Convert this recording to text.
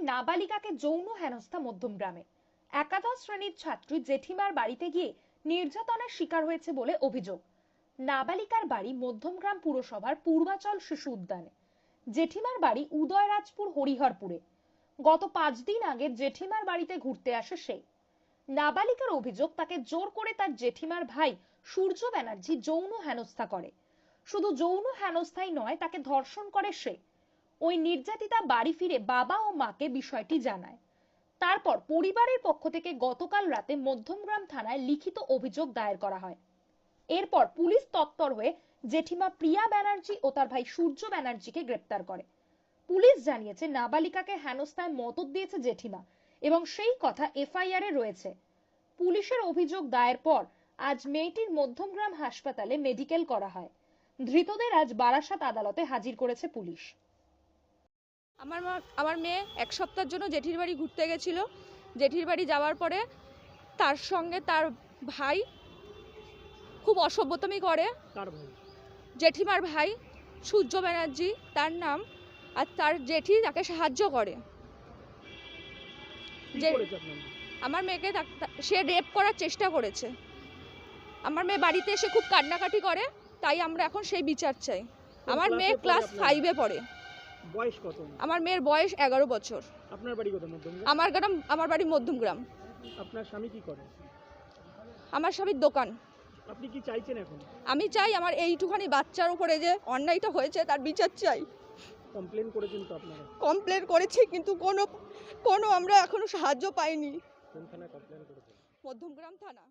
নাবালিকাকে যৌন হেনস্থা মধ্যমগ্রামে। একাদশ শ্রেণির ছাত্রী জেঠিমার বাড়িতে গিয়ে নির্যাতনের শিকার হয়েছে বলে অভিযোগ। নাবালিকার বাড়ি মধ্যমগ্রাম পুরসভার পূর্বাচল শিশু উদ্যানে। জেঠিমার বাড়ি উদয়রাজপুর হরিহরপুরে। গত পাঁচ দিন আগে জেঠিমার বাড়িতে ঘুরতে আসে সে। নাবালিকার অভিযোগ, তাকে জোর করে তার জেঠিমার ভাই সূর্য ব্যানার্জি যৌন হেনস্থা করে। শুধু যৌন হেনস্থাই নয়, তাকে ধর্ষণ করে সে। ওই নির্যাতিতা বাড়ি ফিরে বাবা ও মাকে বিষয়টি জানায়। তারপর পরিবারের পক্ষ থেকে গতকাল রাতে মধ্যমগ্রাম থানায় লিখিত অভিযোগ দায়ের করা হয়। এরপর পুলিশ তৎপর হয়ে জেঠিমা প্রিয়া ব্যানার্জি ও তার ভাই সূর্য ব্যানার্জিকে গ্রেপ্তার করে। পুলিশ জানিয়েছে, নাবালিকাকে হেনস্থায় মদত দিয়েছে জেঠিমা এবং সেই কথা এফআইআর এ রয়েছে। পুলিশের অভিযোগ দায়ের পর আজ মেয়েটির মধ্যমগ্রাম হাসপাতালে মেডিকেল করা হয়। ধৃতদের আজ বারাসাত আদালতে হাজির করেছে পুলিশ। আমার মা আমার মেয়ে এক সপ্তাহের জন্য জেঠির বাড়ি ঘুরতে গেছিল। জেঠির বাড়ি যাওয়ার পরে তার সঙ্গে তার ভাই খুব অসভ্যতমি করে। জেঠিমার ভাই সূর্য ব্যানার্জি তার নাম আর তার জেঠি তাকে সাহায্য করে? আমার মেয়েকে সে রেপ করার চেষ্টা করেছে। আমার মেয়ে বাড়িতে এসে খুব কান্নাকাটি করে তাই আমরা এখন সেই বিচার চাই। আমার মেয়ে ক্লাস ফাইভে পড়ে। বয়স কত? আমার মেয়ের বয়স এগারো বছর। আপনার বাড়ি আমার গ্রাম আমার বাড়ি মধ্যমগ্রাম আপনার স্বামী কি করে? আমার স্বামীর দোকান। আপনি কি চাইছেন এখন? আমি চাই আমার এইটুখানি বাচ্চার উপরে যে অন্যায়টা হয়েছে তার বিচার চাই। কমপ্লেন করেছেন তো আপনারা? কমপ্লেন করেছি কিন্তু কোনো কোনো আমরা এখনও সাহায্য পাইনি। কোন থানায় কমপ্লেন করেছেন? মধ্যমগ্রাম থানা।